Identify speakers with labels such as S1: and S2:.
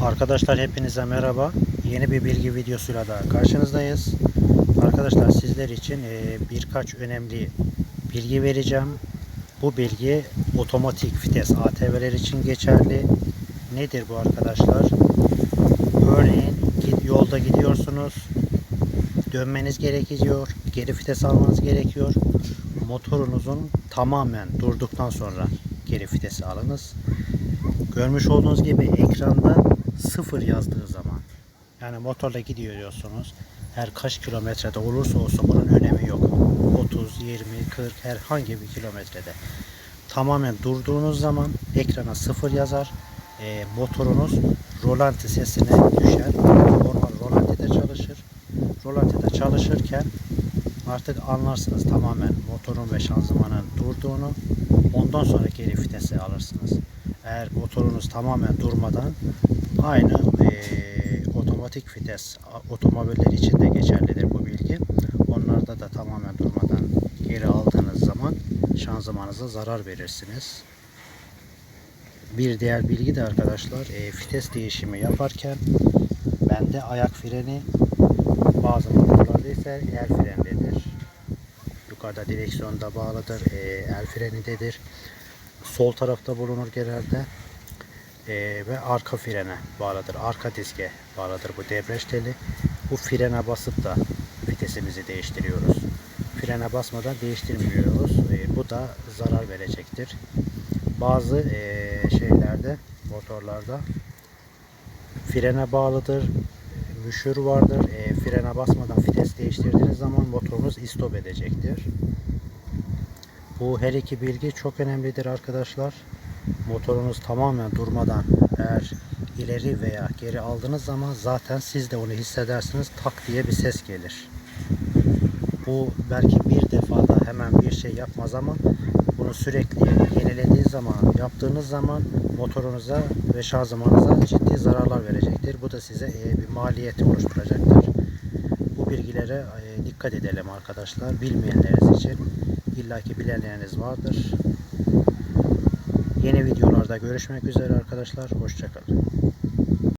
S1: Arkadaşlar hepinize merhaba. Yeni bir bilgi videosuyla daha karşınızdayız. Arkadaşlar sizler için e, birkaç önemli bilgi vereceğim. Bu bilgi otomatik vites ATV'ler için geçerli. Nedir bu arkadaşlar? Örneğin yolda gidiyorsunuz. Dönmeniz gerekiyor. Geri vites almanız gerekiyor. Motorunuzun tamamen durduktan sonra geri vitesi alınız. Görmüş olduğunuz gibi ekranda sıfır yazdığı zaman yani motorla gidiyor diyorsunuz. Her kaç kilometrede olursa olsun bunun önemi yok. 30, 20, 40 herhangi bir kilometrede. Tamamen durduğunuz zaman ekrana sıfır yazar. E, motorunuz rolanti sesine düşer. Normal rolantide çalışır. Rolantide çalışırken artık anlarsınız tamamen motorun ve şanzımanın durduğunu. Ondan sonra geri vitesi alırsınız. Eğer motorunuz tamamen durmadan aynı eee, otomatik vites otomobiller için de geçerlidir bu bilgi. Onlarda da tamamen durmadan geri aldığınız zaman şanzımanıza zarar verirsiniz. Bir diğer bilgi de arkadaşlar eee, vites değişimi yaparken bende ayak freni bazı motorlarda ise el frendedir. Yukarıda direksiyonda bağlıdır. eee, el frenidedir. Sol tarafta bulunur genelde. Eee, ve arka frene bağlıdır. Arka diske bağlıdır bu debriyaj teli. Bu frene basıp da vitesimizi değiştiriyoruz. Frene basmadan değiştirmiyoruz. Eee, bu da zarar verecektir. Bazı eee, şeylerde motorlarda frene bağlıdır. Müşür vardır. E, frene basmadan vites değiştirdiğiniz zaman motorunuz istop edecektir. Bu her iki bilgi çok önemlidir arkadaşlar. Motorunuz tamamen durmadan eğer ileri veya geri aldığınız zaman zaten siz de onu hissedersiniz. Tak diye bir ses gelir. Bu belki bir defada hemen bir şey yapmaz ama bunu sürekli yenilediği zaman, yaptığınız zaman motorunuza ve şanzımanıza ciddi zararlar verecektir. Bu da size e, bir maliyet oluşturacaktır. Bu bilgilere e, dikkat edelim arkadaşlar. Bilmeyenleriniz için illaki bilenleriniz vardır. Yeni videolarda görüşmek üzere arkadaşlar. Hoşçakalın.